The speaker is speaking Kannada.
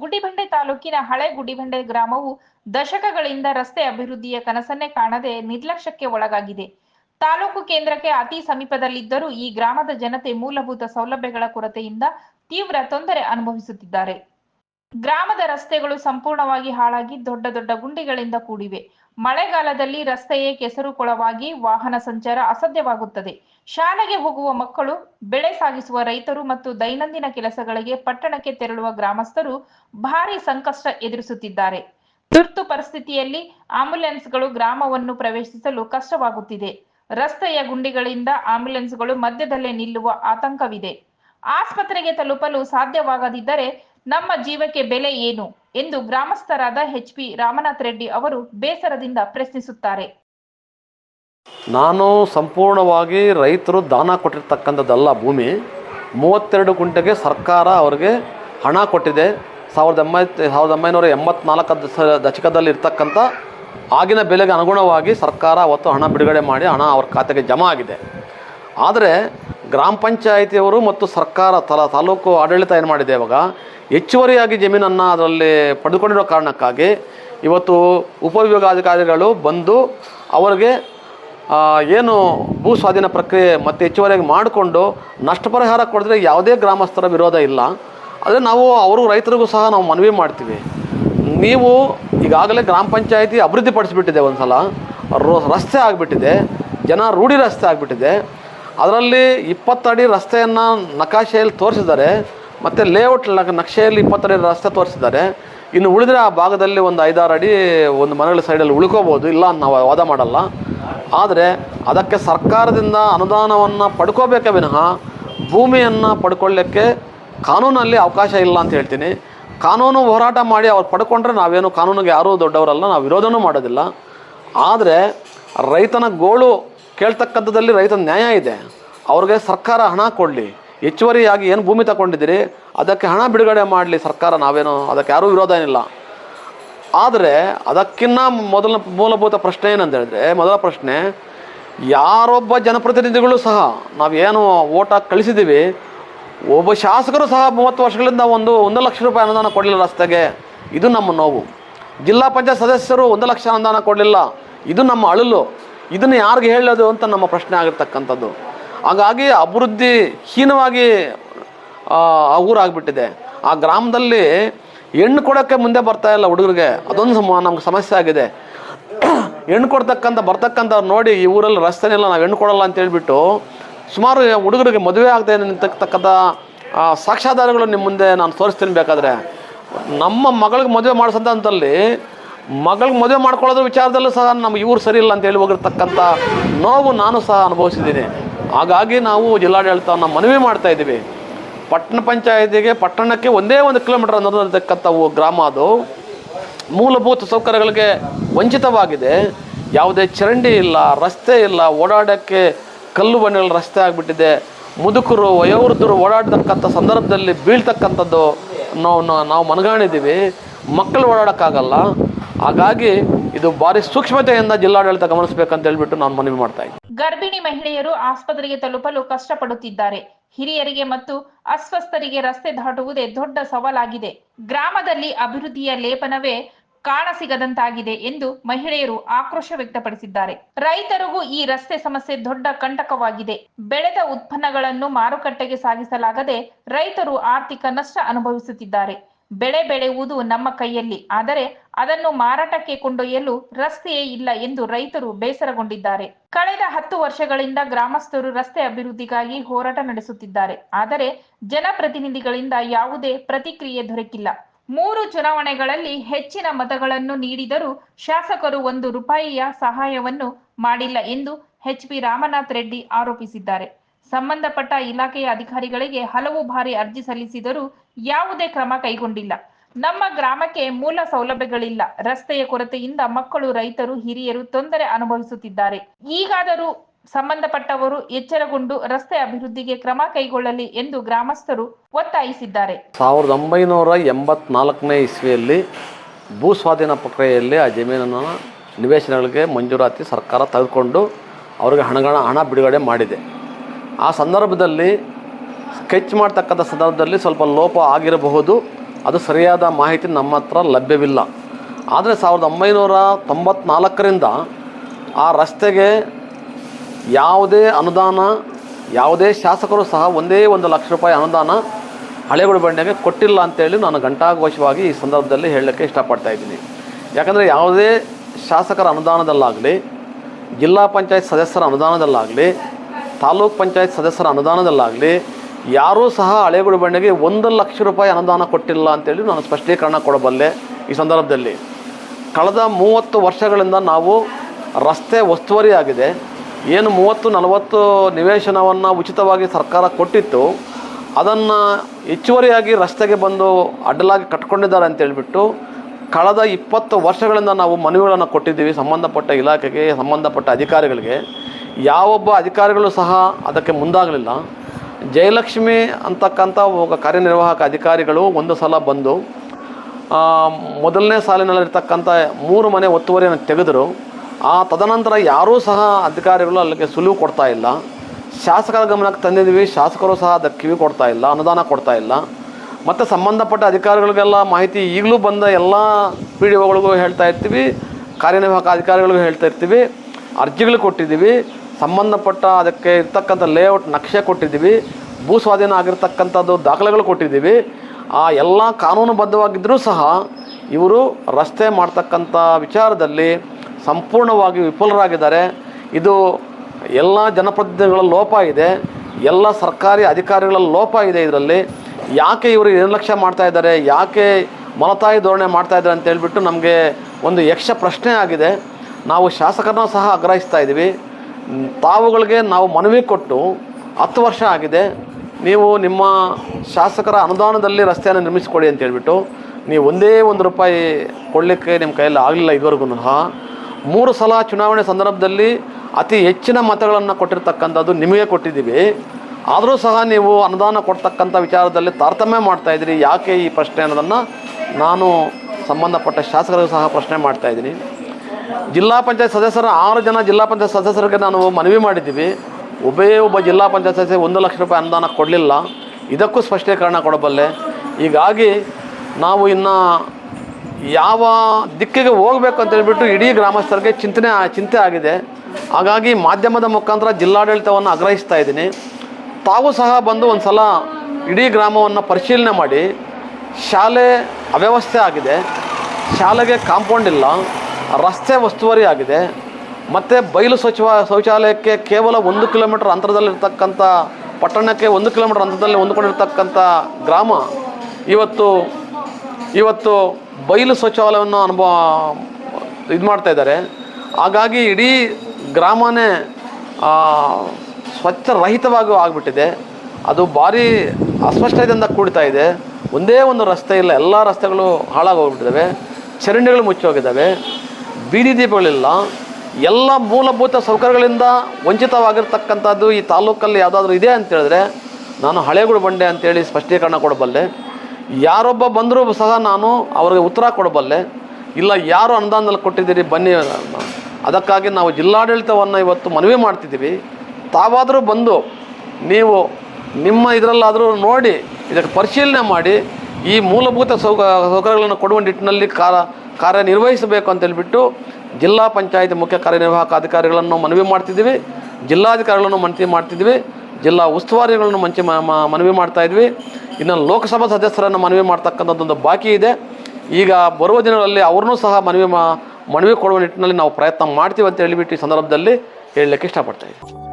ಗುಡಿಬಂಡೆ ತಾಲೂಕಿನ ಹಳೆ ಗುಡಿಬಂಡೆ ಗ್ರಾಮವು ದಶಕಗಳಿಂದ ರಸ್ತೆ ಅಭಿವೃದ್ಧಿಯ ಕನಸನ್ನೇ ಕಾಣದೆ ನಿರ್ಲಕ್ಷ್ಯಕ್ಕೆ ಒಳಗಾಗಿದೆ. ತಾಲೂಕು ಕೇಂದ್ರಕ್ಕೆ ಅತಿ ಸಮೀಪದಲ್ಲಿದ್ದರೂ ಈ ಗ್ರಾಮದ ಜನತೆ ಮೂಲಭೂತ ಸೌಲಭ್ಯಗಳ ಕೊರತೆಯಿಂದ ತೀವ್ರ ತೊಂದರೆ ಅನುಭವಿಸುತ್ತಿದ್ದಾರೆ. ಗ್ರಾಮದ ರಸ್ತೆಗಳು ಸಂಪೂರ್ಣವಾಗಿ ಹಾಳಾಗಿ ದೊಡ್ಡ ದೊಡ್ಡ ಗುಂಡಿಗಳಿಂದ ಕೂಡಿವೆ. ಮಳೆಗಾಲದಲ್ಲಿ ರಸ್ತೆಯೇ ಕೆಸರು ಕೊಳವಾಗಿ ವಾಹನ ಸಂಚಾರ ಅಸಾಧ್ಯವಾಗುತ್ತದೆ. ಶಾಲೆಗೆ ಹೋಗುವ ಮಕ್ಕಳು, ಬೆಳೆ ಸಾಗಿಸುವ ರೈತರು ಮತ್ತು ದೈನಂದಿನ ಕೆಲಸಗಳಿಗೆ ಪಟ್ಟಣಕ್ಕೆ ತೆರಳುವ ಗ್ರಾಮಸ್ಥರು ಭಾರಿ ಸಂಕಷ್ಟ ಎದುರಿಸುತ್ತಿದ್ದಾರೆ. ತುರ್ತು ಪರಿಸ್ಥಿತಿಯಲ್ಲಿ ಆಂಬ್ಯುಲೆನ್ಸ್ಗಳು ಗ್ರಾಮವನ್ನು ಪ್ರವೇಶಿಸಲು ಕಷ್ಟವಾಗುತ್ತಿದೆ. ರಸ್ತೆಯ ಗುಂಡಿಗಳಿಂದ ಆಂಬ್ಯುಲೆನ್ಸ್ಗಳು ಮಧ್ಯದಲ್ಲೇ ನಿಲ್ಲುವ ಆತಂಕವಿದೆ. ಆಸ್ಪತ್ರೆಗೆ ತಲುಪಲು ಸಾಧ್ಯವಾಗದಿದ್ದರೆ ನಮ್ಮ ಜೀವಕ್ಕೆ ಬೆಲೆ ಏನು ಎಂದು ಗ್ರಾಮಸ್ಥರಾದ ಎಚ್ ಪಿ ರಾಮನಾಥ್ ರೆಡ್ಡಿ ಅವರು ಬೇಸರದಿಂದ ಪ್ರಶ್ನಿಸುತ್ತಾರೆ. ನಾನು ಸಂಪೂರ್ಣವಾಗಿ ರೈತರು ದಾನ ಕೊಟ್ಟಿರ್ತಕ್ಕಂಥದ್ದಲ್ಲ ಭೂಮಿ. ಮೂವತ್ತೆರಡು ಗುಂಟೆಗೆ ಸರ್ಕಾರ ಅವರಿಗೆ ಹಣ ಕೊಟ್ಟಿದೆ. ಸಾವಿರದ ಒಂಬೈ ಸಾವಿರದ ಒಂಬೈನೂರ ಎಂಬತ್ನಾಲ್ಕು ದಶ, ದಶಕದಲ್ಲಿ ಇರ್ತಕ್ಕಂಥ ಆಗಿನ ಬೆಲೆಗೆ ಅನುಗುಣವಾಗಿ ಸರ್ಕಾರ ಅವತ್ತು ಹಣ ಬಿಡುಗಡೆ ಮಾಡಿ ಹಣ ಅವ್ರ ಖಾತೆಗೆ ಜಮಾ ಆಗಿದೆ. ಆದರೆ ಗ್ರಾಮ ಪಂಚಾಯಿತಿಯವರು ಮತ್ತು ಸರ್ಕಾರ ತಲಾ ತಾಲೂಕು ಆಡಳಿತ ಏನು ಮಾಡಿದೆ ಇವಾಗ? ಹೆಚ್ಚುವರಿಯಾಗಿ ಜಮೀನನ್ನು ಅದರಲ್ಲಿ ಪಡೆದುಕೊಂಡಿರೋ ಕಾರಣಕ್ಕಾಗಿ ಇವತ್ತು ಉಪವಿಭಾಗಾಧಿಕಾರಿಗಳು ಬಂದು ಅವರಿಗೆ ಏನು ಭೂ ಸ್ವಾಧೀನ ಪ್ರಕ್ರಿಯೆ ಮತ್ತು ಹೆಚ್ಚುವರಿಯಾಗಿ ಮಾಡಿಕೊಂಡು ನಷ್ಟ ಪರಿಹಾರ ಕೊಡಿದ್ರೆ ಯಾವುದೇ ಗ್ರಾಮಸ್ಥರ ವಿರೋಧ ಇಲ್ಲ. ಆದರೆ ನಾವು ಅವರು ರೈತರಿಗೂ ಸಹ ನಾವು ಮನವಿ ಮಾಡ್ತೀವಿ. ನೀವು ಈಗಾಗಲೇ ಗ್ರಾಮ ಪಂಚಾಯಿತಿ ಅಭಿವೃದ್ಧಿಪಡಿಸಿಬಿಟ್ಟಿದೆ ಒಂದು ಸಲ ರೋ- ರಸ್ತೆ ಆಗಿಬಿಟ್ಟಿದೆ. ಜನ ರೂಢಿ ರಸ್ತೆ ಆಗಿಬಿಟ್ಟಿದೆ. ಅದರಲ್ಲಿ ಇಪ್ಪತ್ತಡಿ ರಸ್ತೆಯನ್ನು ನಕಾಶೆಯಲ್ಲಿ ತೋರಿಸಿದ್ದಾರೆ, ಮತ್ತು ಲೇಔಟ್ ನಕ್ಷೆಯಲ್ಲಿ ಇಪ್ಪತ್ತಡಿ ರಸ್ತೆ ತೋರಿಸಿದ್ದಾರೆ. ಇನ್ನು ಉಳಿದರೆ ಆ ಭಾಗದಲ್ಲಿ ಒಂದು ಐದಾರು ಅಡಿ ಒಂದು ಮನೆಗಳ ಸೈಡಲ್ಲಿ ಉಳ್ಕೋಬೋದು, ಇಲ್ಲ ಅಂತ ನಾವು ವಾದ ಮಾಡಲ್ಲ. ಆದರೆ ಅದಕ್ಕೆ ಸರ್ಕಾರದಿಂದ ಅನುದಾನವನ್ನು ಪಡ್ಕೋಬೇಕೇ ವಿನಃ ಭೂಮಿಯನ್ನು ಪಡ್ಕೊಳ್ಳೋಕ್ಕೆ ಕಾನೂನಲ್ಲಿ ಅವಕಾಶ ಇಲ್ಲ ಅಂತ ಹೇಳ್ತೀನಿ. ಕಾನೂನು ಹೋರಾಟ ಮಾಡಿ ಅವ್ರು ಪಡ್ಕೊಂಡ್ರೆ ನಾವೇನು ಕಾನೂನಿಗೆ ಯಾರೂ ದೊಡ್ಡವರಲ್ಲ, ನಾವು ವಿರೋಧನೂ ಮಾಡೋದಿಲ್ಲ. ಆದರೆ ರೈತನ ಗೋಳು ಕೇಳ್ತಕ್ಕಂಥದ್ದಲ್ಲಿ ರೈತನ ನ್ಯಾಯ ಇದೆ. ಅವ್ರಿಗೆ ಸರ್ಕಾರ ಹಣ ಕೊಡಲಿ. ಹೆಚ್ಚುವರಿಯಾಗಿ ಏನು ಭೂಮಿ ತಗೊಂಡಿದ್ದೀರಿ, ಅದಕ್ಕೆ ಹಣ ಬಿಡುಗಡೆ ಮಾಡಲಿ ಸರ್ಕಾರ, ನಾವೇನು, ಅದಕ್ಕೆ ಯಾರೂ ವಿರೋಧ ಏನಿಲ್ಲ. ಆದರೆ ಅದಕ್ಕಿನ್ನ ಮೊದಲ ಮೂಲಭೂತ ಪ್ರಶ್ನೆ ಏನಂತ ಹೇಳಿದ್ರೆ, ಮೊದಲ ಪ್ರಶ್ನೆ, ಯಾರೊಬ್ಬ ಜನಪ್ರತಿನಿಧಿಗಳು ಸಹ ನಾವೇನು ಓಟ್ ಹಾಕಿ ಕಳಿಸಿದ್ದೀವಿ ಒಬ್ಬ ಶಾಸಕರು ಸಹ ಮೂವತ್ತು ವರ್ಷಗಳಿಂದ ಒಂದು ಒಂದು ಲಕ್ಷ ರೂಪಾಯಿ ಅನುದಾನ ಕೊಡಲಿಲ್ಲ ರಸ್ತೆಗೆ. ಇದು ನಮ್ಮ ನೋವು. ಜಿಲ್ಲಾ ಪಂಚಾಯತ್ ಸದಸ್ಯರು ಒಂದು ಲಕ್ಷ ಅನುದಾನ ಕೊಡಲಿಲ್ಲ. ಇದು ನಮ್ಮ ಅಳಲು. ಇದನ್ನು ಯಾರಿಗೆ ಹೇಳೋದು ಅಂತ ನಮ್ಮ ಪ್ರಶ್ನೆ ಆಗಿರ್ತಕ್ಕಂಥದ್ದು. ಹಾಗಾಗಿ ಅಭಿವೃದ್ಧಿ ಹೀನವಾಗಿ, ಆ ಊರಾಗ್ಬಿಟ್ಟಿದೆ ಆ ಗ್ರಾಮದಲ್ಲಿ ಹೆಣ್ಣು ಕೊಡೋಕ್ಕೆ ಮುಂದೆ ಬರ್ತಾ ಇಲ್ಲ ಹುಡುಗರಿಗೆ. ಅದೊಂದು ಸಮ, ನಮ್ಗೆ ಸಮಸ್ಯೆ ಆಗಿದೆ. ಹೆಣ್ಣು ಕೊಡ್ತಕ್ಕಂಥ ಬರ್ತಕ್ಕಂಥವ್ರು ನೋಡಿ ಈ ಊರಲ್ಲಿ ರಸ್ತೆನೆಲ್ಲ ನಾವು ಹೆಣ್ಣು ಕೊಡಲ್ಲ ಅಂತ ಹೇಳ್ಬಿಟ್ಟು ಸುಮಾರು ಹುಡುಗರಿಗೆ ಮದುವೆ ಆಗದೆ ನಿಂತಕ್ಕಂಥ ಸಾಕ್ಷ್ಯಾಧಾರಗಳು ನಿಮ್ಮ ಮುಂದೆ ನಾನು ತೋರಿಸ್ತೀನಿ ಬೇಕಾದರೆ. ನಮ್ಮ ಮಗಳಿಗೆ ಮದುವೆ ಮಾಡಿಸೋದಂತಲ್ಲಿ, ಮಗಳಿಗೆ ಮದುವೆ ಮಾಡ್ಕೊಳ್ಳೋದ್ರ ವಿಚಾರದಲ್ಲೂ ಸಹ ನಮ್ಮ ಇವ್ರು ಸರಿ ಇಲ್ಲ ಅಂತ ಹೇಳಿ ಹೋಗಿರ್ತಕ್ಕಂಥ ನೋವು ನಾನು ಸಹ ಅನುಭವಿಸಿದ್ದೀನಿ. ಹಾಗಾಗಿ ನಾವು ಜಿಲ್ಲಾಡಳಿತವನ್ನು ಮನವಿ ಮಾಡ್ತಾ ಇದ್ದೀವಿ. ಪಟ್ಟಣ ಪಂಚಾಯತಿಗೆ ಪಟ್ಟಣಕ್ಕೆ ಒಂದೇ ಒಂದು ಕಿಲೋಮೀಟರ್ ಅನ್ನೋದಿರ್ತಕ್ಕಂಥ ಊ- ಗ್ರಾಮ ಅದು. ಮೂಲಭೂತ ಸೌಕರ್ಯಗಳಿಗೆ ವಂಚಿತವಾಗಿದೆ. ಯಾವುದೇ ಚರಂಡಿ ಇಲ್ಲ, ರಸ್ತೆ ಇಲ್ಲ, ಓಡಾಡೋಕ್ಕೆ ಕಲ್ಲು ಬಣ್ಣಗಳ ರಸ್ತೆ ಆಗಿಬಿಟ್ಟಿದೆ. ಮುದುಕರು, ವಯೋವೃದ್ಧರು ಓಡಾಡ್ತಕ್ಕಂಥ ಸಂದರ್ಭದಲ್ಲಿ ಬೀಳ್ತಕ್ಕಂಥದ್ದು ನಾವು ನಾವು- ಮನಗಾಣಿದ್ದೀವಿ. ಮಕ್ಕಳು ಓಡಾಡೋಕ್ಕಾಗಲ್ಲ. ಹಾಗಾಗಿ ಇದು ಭಾರಿ ಸೂಕ್ಷ್ಮತೆಯಿಂದ ಜಿಲ್ಲಾಡಳಿತ ಗಮನಿಸಬೇಕಂತ ಹೇಳಿಬಿಟ್ಟು ನಾನು ಮನವಿ ಮಾಡ್ತಾ ಇದ್ದೀನಿ. ಗರ್ಭಿಣಿ ಮಹಿಳೆಯರು ಆಸ್ಪತ್ರೆಗೆ ತಲುಪಲು ಕಷ್ಟಪಡುತ್ತಿದ್ದಾರೆ. ಹಿರಿಯರಿಗೆ ಮತ್ತು ಅಸ್ವಸ್ಥರಿಗೆ ರಸ್ತೆ ದಾಟುವುದೇ ದೊಡ್ಡ ಸವಾಲಾಗಿದೆ. ಗ್ರಾಮದಲ್ಲಿ ಅಭಿವೃದ್ಧಿಯ ಲೇಪನವೇ ಕಾಣಸಿಗದಂತಾಗಿದೆ ಎಂದು ಮಹಿಳೆಯರು ಆಕ್ರೋಶ ವ್ಯಕ್ತಪಡಿಸಿದ್ದಾರೆ. ರೈತರಿಗೂ ಈ ರಸ್ತೆ ಸಮಸ್ಯೆ ದೊಡ್ಡ ಕಂಟಕವಾಗಿದೆ. ಬೆಳೆದ ಉತ್ಪನ್ನಗಳನ್ನು ಮಾರುಕಟ್ಟೆಗೆ ಸಾಗಿಸಲಾಗದೆ ರೈತರು ಆರ್ಥಿಕ ನಷ್ಟ ಅನುಭವಿಸುತ್ತಿದ್ದಾರೆ. ಬೆಳೆ ಬೆಳೆಯುವುದು ನಮ್ಮ ಕೈಯಲ್ಲಿ. ಆದರೆ ಅದನ್ನು ಮಾರಾಟಕ್ಕೆ ಕೊಂಡೊಯ್ಯಲು ರಸ್ತೆಯೇ ಇಲ್ಲ ಎಂದು ರೈತರು ಬೇಸರಗೊಂಡಿದ್ದಾರೆ. ಕಳೆದ ಹತ್ತು ವರ್ಷಗಳಿಂದ ಗ್ರಾಮಸ್ಥರು ರಸ್ತೆ ಅಭಿವೃದ್ಧಿಗಾಗಿ ಹೋರಾಟ ನಡೆಸುತ್ತಿದ್ದಾರೆ. ಆದರೆ ಜನಪ್ರತಿನಿಧಿಗಳಿಂದ ಯಾವುದೇ ಪ್ರತಿಕ್ರಿಯೆ ದೊರಕಿಲ್ಲ. ಮೂರು ಚುನಾವಣೆಗಳಲ್ಲಿ ಹೆಚ್ಚಿನ ಮತಗಳನ್ನು ನೀಡಿದರೂ ಶಾಸಕರು ಒಂದು ರೂಪಾಯಿಯ ಸಹಾಯವನ್ನು ಮಾಡಿಲ್ಲ ಎಂದು ಎಚ್ ಪಿ ರಾಮನಾಥ್ ರೆಡ್ಡಿ ಆರೋಪಿಸಿದ್ದಾರೆ. ಸಂಬಂಧಪಟ್ಟ ಇಲಾಖೆಯ ಅಧಿಕಾರಿಗಳಿಗೆ ಹಲವು ಬಾರಿ ಅರ್ಜಿ ಸಲ್ಲಿಸಿದರೂ ಯಾವುದೇ ಕ್ರಮ ಕೈಗೊಂಡಿಲ್ಲ. ನಮ್ಮ ಗ್ರಾಮಕ್ಕೆ ಮೂಲ ಸೌಲಭ್ಯಗಳಿಲ್ಲ. ರಸ್ತೆಯ ಕೊರತೆಯಿಂದ ಮಕ್ಕಳು, ರೈತರು, ಹಿರಿಯರು ತೊಂದರೆ ಅನುಭವಿಸುತ್ತಿದ್ದಾರೆ. ಈಗಾದರೂ ಸಂಬಂಧಪಟ್ಟವರು ಎಚ್ಚರಗೊಂಡು ರಸ್ತೆ ಅಭಿವೃದ್ಧಿಗೆ ಕ್ರಮ ಕೈಗೊಳ್ಳಲಿ ಎಂದು ಗ್ರಾಮಸ್ಥರು ಒತ್ತಾಯಿಸಿದ್ದಾರೆ. ಸಾವಿರದ ಒಂಬೈನೂರ ಎಂಬತ್ನಾಲ್ಕನೇ ಇಸ್ವಿಯಲ್ಲಿ ಭೂ ಸ್ವಾಧೀನ ಪ್ರಕ್ರಿಯೆಯಲ್ಲಿ ಆ ಜಮೀನನ್ನು ನಿವೇಶನಗಳಿಗೆ ಮಂಜೂರಾತಿ ಸರ್ಕಾರ ತೆಗೆದುಕೊಂಡು ಅವರಿಗೆ ಹಣಗಳ ಹಣ ಬಿಡುಗಡೆ ಮಾಡಿದೆ. ಆ ಸಂದರ್ಭದಲ್ಲಿ ಸ್ಕೆಚ್ ಮಾಡ್ತಕ್ಕಂಥ ಸಂದರ್ಭದಲ್ಲಿ ಸ್ವಲ್ಪ ಲೋಪ ಆಗಿರಬಹುದು. ಅದು ಸರಿಯಾದ ಮಾಹಿತಿ ನಮ್ಮ ಹತ್ರ ಲಭ್ಯವಿಲ್ಲ. ಆದರೆ ಸಾವಿರದ ಒಂಬೈನೂರ ತೊಂಬತ್ನಾಲ್ಕರಿಂದ ಆ ರಸ್ತೆಗೆ ಯಾವುದೇ ಅನುದಾನ, ಯಾವುದೇ ಶಾಸಕರು ಸಹ ಒಂದೇ ಒಂದು ಲಕ್ಷ ರೂಪಾಯಿ ಅನುದಾನ ಹಳೆಗುಡಿ ಬಂಡೆಗೆ ಕೊಟ್ಟಿಲ್ಲ ಅಂತೇಳಿ ನಾನು ಘಂಟಾಘೋಷವಾಗಿ ಈ ಸಂದರ್ಭದಲ್ಲಿ ಹೇಳಲಿಕ್ಕೆ ಇಷ್ಟಪಡ್ತಾ ಇದ್ದೀನಿ. ಯಾಕಂದರೆ ಯಾವುದೇ ಶಾಸಕರ ಅನುದಾನದಲ್ಲಾಗಲಿ, ಜಿಲ್ಲಾ ಪಂಚಾಯತ್ ಸದಸ್ಯರ ಅನುದಾನದಲ್ಲಾಗಲಿ ತಾಲೂಕ್ ಪಂಚಾಯತ್ ಸದಸ್ಯರ ಅನುದಾನದಲ್ಲಾಗಲಿ, ಯಾರೂ ಸಹ ಹಳೆಗುಡಿ ಬಂಡೆಗೆ ಒಂದು ಲಕ್ಷ ರೂಪಾಯಿ ಅನುದಾನ ಕೊಟ್ಟಿಲ್ಲ ಅಂತೇಳಿ ನಾನು ಸ್ಪಷ್ಟೀಕರಣ ಕೊಡಬಲ್ಲೆ ಈ ಸಂದರ್ಭದಲ್ಲಿ. ಕಳೆದ ಮೂವತ್ತು ವರ್ಷಗಳಿಂದ ನಾವು ರಸ್ತೆ ಒತ್ತುವರಿ ಆಗಿದೆ. ಏನು ಮೂವತ್ತು, ನಲವತ್ತು ನಿವೇಶನವನ್ನು ಉಚಿತವಾಗಿ ಸರ್ಕಾರ ಕೊಟ್ಟಿತ್ತು. ಅದನ್ನು ಹೆಚ್ಚುವರಿಯಾಗಿ ರಸ್ತೆಗೆ ಬಂದು ಅಡ್ಡಲಾಗಿ ಕಟ್ಕೊಂಡಿದ್ದಾರೆ ಅಂತೇಳ್ಬಿಟ್ಟು ಕಳೆದ ಇಪ್ಪತ್ತು ವರ್ಷಗಳಿಂದ ನಾವು ಮನವಿಗಳನ್ನು ಕೊಟ್ಟಿದ್ದೀವಿ ಸಂಬಂಧಪಟ್ಟ ಇಲಾಖೆಗೆ, ಸಂಬಂಧಪಟ್ಟ ಅಧಿಕಾರಿಗಳಿಗೆ. ಯಾವೊಬ್ಬ ಅಧಿಕಾರಿಗಳು ಸಹ ಅದಕ್ಕೆ ಮುಂದಾಗಲಿಲ್ಲ. ಜಯಲಕ್ಷ್ಮಿ ಅಂತಕ್ಕಂಥ ಕಾರ್ಯನಿರ್ವಾಹಕ ಅಧಿಕಾರಿಗಳು ಒಂದು ಸಲ ಬಂದು ಮೊದಲನೇ ಸಾಲಿನಲ್ಲಿರ್ತಕ್ಕಂಥ ಮೂರು ಮನೆ ಒತ್ತುವರಿಯನ್ನು ತೆಗೆದರು. ಆ ತದನಂತರ ಯಾರೂ ಸಹ ಅಧಿಕಾರಿಗಳು ಅಲ್ಲಿಗೆ ಸುಳಿವು ಕೊಡ್ತಾ ಇಲ್ಲ. ಶಾಸಕರ ಗಮನಕ್ಕೆ ತಂದಿದ್ದೀವಿ, ಶಾಸಕರು ಸಹ ಅದಕ್ಕೆ ಕಿವಿ ಕೊಡ್ತಾ ಇಲ್ಲ, ಅನುದಾನ ಕೊಡ್ತಾ ಇಲ್ಲ. ಮತ್ತು ಸಂಬಂಧಪಟ್ಟ ಅಧಿಕಾರಿಗಳಿಗೆಲ್ಲ ಮಾಹಿತಿ ಈಗಲೂ ಬಂದ ಎಲ್ಲ ಪಿ ಡಿ ಒಗಳಿಗೂ ಹೇಳ್ತಾ ಇರ್ತೀವಿ, ಕಾರ್ಯನಿರ್ವಾಹಕ ಅಧಿಕಾರಿಗಳಿಗೂ ಹೇಳ್ತಾ ಇರ್ತೀವಿ, ಅರ್ಜಿಗಳು ಕೊಟ್ಟಿದ್ದೀವಿ, ಸಂಬಂಧಪಟ್ಟ ಅದಕ್ಕೆ ಇರ್ತಕ್ಕಂಥ ಲೇಔಟ್ ನಕ್ಷೆ ಕೊಟ್ಟಿದ್ದೀವಿ, ಭೂ ಸ್ವಾಧೀನ ಆಗಿರ್ತಕ್ಕಂಥದ್ದು ದಾಖಲೆಗಳು ಕೊಟ್ಟಿದ್ದೀವಿ. ಆ ಎಲ್ಲ ಕಾನೂನುಬದ್ಧವಾಗಿದ್ದರೂ ಸಹ ಇವರು ರಸ್ತೆ ಮಾಡ್ತಕ್ಕಂಥ ವಿಚಾರದಲ್ಲಿ ಸಂಪೂರ್ಣವಾಗಿ ವಿಫಲರಾಗಿದ್ದಾರೆ. ಇದು ಎಲ್ಲ ಜನಪ್ರತಿನಿಧಿಗಳ ಲೋಪ ಇದೆ, ಎಲ್ಲ ಸರ್ಕಾರಿ ಅಧಿಕಾರಿಗಳ ಲೋಪ ಇದೆ ಇದರಲ್ಲಿ. ಯಾಕೆ ಇವರು ನಿರ್ಲಕ್ಷ್ಯ ಮಾಡ್ತಾ ಇದ್ದಾರೆ? ಯಾಕೆ ಮಲತಾಯಿ ಧೋರಣೆ ಮಾಡ್ತಾ ಇದ್ದಾರೆ ಅಂತ ಹೇಳಿಬಿಟ್ಟು ನಮಗೆ ಒಂದು ಯಕ್ಷ ಪ್ರಶ್ನೆ ಆಗಿದೆ. ನಾವು ಶಾಸಕರನ್ನ ಸಹ ಆಗ್ರಹಿಸ್ತಾ ಇದ್ದೀವಿ. ತಾವುಗಳಿಗೆ ನಾವು ಮನವಿ ಕೊಟ್ಟು ಹತ್ತು ವರ್ಷ ಆಗಿದೆ. ನೀವು ನಿಮ್ಮ ಶಾಸಕರ ಅನುದಾನದಲ್ಲಿ ರಸ್ತೆಯನ್ನು ನಿರ್ಮಿಸಿಕೊಡಿ ಅಂತ ಹೇಳಿಬಿಟ್ಟು ನೀವು ಒಂದೇ ಒಂದು ರೂಪಾಯಿ ಕೊಡಲಿಕ್ಕೆ ನಿಮ್ಮ ಕೈಯಲ್ಲಿ ಆಗಲಿಲ್ಲ ಇದುವರೆಗೂ ಸಹ. ಮೂರು ಸಲ ಚುನಾವಣೆ ಸಂದರ್ಭದಲ್ಲಿ ಅತಿ ಹೆಚ್ಚಿನ ಮತಗಳನ್ನು ಕೊಟ್ಟಿರ್ತಕ್ಕಂಥದ್ದು ನಿಮಗೆ ಕೊಟ್ಟಿದ್ದೀವಿ. ಆದರೂ ಸಹ ನೀವು ಅನುದಾನ ಕೊಡ್ತಕ್ಕಂಥ ವಿಚಾರದಲ್ಲಿ ತಾರತಮ್ಯ ಮಾಡ್ತಾ ಇದ್ದೀರಿ. ಯಾಕೆ ಈ ಪ್ರಶ್ನೆ ಅನ್ನೋದನ್ನು ನಾನು ಸಂಬಂಧಪಟ್ಟ ಶಾಸಕರಿಗೂ ಸಹ ಪ್ರಶ್ನೆ ಮಾಡ್ತಾ ಇದ್ದೀನಿ. ಜಿಲ್ಲಾ ಪಂಚಾಯತ್ ಸದಸ್ಯರ ಆರು ಜನ ಜಿಲ್ಲಾ ಪಂಚಾಯತ್ ಸದಸ್ಯರಿಗೆ ನಾನು ಮನವಿ ಮಾಡಿದ್ದೀವಿ. ಒಬ್ಬೇ ಒಬ್ಬ ಜಿಲ್ಲಾ ಪಂಚಾಯತ್ ಸದಸ್ಯ ಒಂದು ಲಕ್ಷ ರೂಪಾಯಿ ಅನುದಾನ ಕೊಡಲಿಲ್ಲ. ಇದಕ್ಕೂ ಸ್ಪಷ್ಟೀಕರಣ ಕೊಡಬಲ್ಲೆ. ಹೀಗಾಗಿ ನಾವು ಇನ್ನು ಯಾವ ದಿಕ್ಕಿಗೆ ಹೋಗಬೇಕು ಅಂತ ಹೇಳ್ಬಿಟ್ಟು ಇಡೀ ಗ್ರಾಮಸ್ಥರಿಗೆ ಚಿಂತನೆ, ಚಿಂತೆ ಆಗಿದೆ. ಹಾಗಾಗಿ ಮಾಧ್ಯಮದ ಮುಖಾಂತರ ಜಿಲ್ಲಾಡಳಿತವನ್ನು ಆಗ್ರಹಿಸ್ತಾ ಇದ್ದೀನಿ. ತಾವು ಸಹ ಬಂದು ಒಂದು ಸಲ ಇಡೀ ಗ್ರಾಮವನ್ನು ಪರಿಶೀಲನೆ ಮಾಡಿ, ಶಾಲೆ ಅವ್ಯವಸ್ಥೆ ಆಗಿದೆ, ಶಾಲೆಗೆ ಕಾಂಪೌಂಡ್ ಇಲ್ಲ, ರಸ್ತೆ ಒಸ್ತುವರಿ ಆಗಿದೆ, ಮತ್ತು ಬಯಲು ಶೌಚ ಶೌಚಾಲಯಕ್ಕೆ ಕೇವಲ ಒಂದು ಕಿಲೋಮೀಟರ್ ಅಂತರದಲ್ಲಿರ್ತಕ್ಕಂಥ, ಪಟ್ಟಣಕ್ಕೆ ಒಂದು ಕಿಲೋಮೀಟರ್ ಅಂತರದಲ್ಲಿ ಹೊಂದಿಕೊಂಡಿರ್ತಕ್ಕಂಥ ಗ್ರಾಮ, ಇವತ್ತು ಇವತ್ತು ಬಯಲು ಶೌಚಾಲಯವನ್ನು ಅನುಭವ, ಇದು ಮಾಡ್ತಾ ಇದ್ದಾರೆ. ಹಾಗಾಗಿ ಇಡೀ ಗ್ರಾಮನೇ ಸ್ವಚ್ಛ ರಹಿತವಾಗಿ ಆಗಿಬಿಟ್ಟಿದೆ. ಅದು ಭಾರಿ ಅಸ್ಪಷ್ಟತೆಯಿಂದ ಕೂಡ್ತಾ ಇದೆ. ಒಂದೇ ಒಂದು ರಸ್ತೆ ಇಲ್ಲ, ಎಲ್ಲ ರಸ್ತೆಗಳು ಹಾಳಾಗೋಗ್ಬಿಟ್ಟಿದ್ದಾವೆ ಚರಂಡಿಗಳು ಮುಚ್ಚೋಗಿದ್ದಾವೆ ಬೀದಿ ದೀಪಗಳಿಲ್ಲ. ಎಲ್ಲ ಮೂಲಭೂತ ಸೌಕರ್ಯಗಳಿಂದ ವಂಚಿತವಾಗಿರ್ತಕ್ಕಂಥದ್ದು ಈ ತಾಲೂಕಲ್ಲಿ ಯಾವುದಾದ್ರೂ ಇದೆ ಅಂತ ಹೇಳಿದ್ರೆ ನಾನು ಹಳೆಗಳು ಬಂಡೆ ಅಂತೇಳಿ ಸ್ಪಷ್ಟೀಕರಣ ಕೊಡಬಲ್ಲೆ. ಯಾರೊಬ್ಬ ಬಂದರೂ ಸಹ ನಾನು ಅವ್ರಿಗೆ ಉತ್ತರ ಕೊಡಬಲ್ಲೆ. ಇಲ್ಲ, ಯಾರು ಅನುದಾನದಲ್ಲಿ ಕೊಟ್ಟಿದ್ದೀರಿ, ಬನ್ನಿ. ಅದಕ್ಕಾಗಿ ನಾವು ಜಿಲ್ಲಾಡಳಿತವನ್ನು ಇವತ್ತು ಮನವಿ ಮಾಡ್ತಿದ್ದೀವಿ. ತಾವಾದರೂ ಬಂದು ನೀವು ನಿಮ್ಮ ಇದರಲ್ಲಾದರೂ ನೋಡಿ, ಇದಕ್ಕೆ ಪರಿಶೀಲನೆ ಮಾಡಿ, ಈ ಮೂಲಭೂತ ಸೌಕ, ಸೌಕರ್ಯಗಳನ್ನು ಕೊಡುವ ನಿಟ್ಟಿನಲ್ಲಿ ಕಾರ ಕಾರ್ಯನಿರ್ವಹಿಸಬೇಕು ಅಂತ ಹೇಳ್ಬಿಟ್ಟು ಜಿಲ್ಲಾ ಪಂಚಾಯತ್ ಮುಖ್ಯ ಕಾರ್ಯನಿರ್ವಾಹಕ ಅಧಿಕಾರಿಗಳನ್ನು ಮನವಿ ಮಾಡ್ತಿದ್ದೀವಿ, ಜಿಲ್ಲಾಧಿಕಾರಿಗಳನ್ನು ಮನವಿ ಮಾಡ್ತಿದ್ದೀವಿ, ಜಿಲ್ಲಾ ಉಸ್ತುವಾರಿಗಳನ್ನು ಮಂಚಿ ಮನವಿ ಮಾಡ್ತಾ ಇದ್ವಿ ಇನ್ನು ಲೋಕಸಭಾ ಸದಸ್ಯರನ್ನು ಮನವಿ ಮಾಡ್ತಕ್ಕಂಥದ್ದೊಂದು ಬಾಕಿ ಇದೆ. ಈಗ ಬರುವ ದಿನಗಳಲ್ಲಿ ಅವ್ರನ್ನೂ ಸಹ ಮನವಿ ಮನವಿ ಕೊಡುವ ನಿಟ್ಟಿನಲ್ಲಿ ನಾವು ಪ್ರಯತ್ನ ಮಾಡ್ತೀವಿ ಅಂತ ಹೇಳಿಬಿಟ್ಟು ಈ ಸಂದರ್ಭದಲ್ಲಿ ಹೇಳಲಿಕ್ಕೆ ಇಷ್ಟಪಡ್ತಾ ಇದ್ದೀನಿ.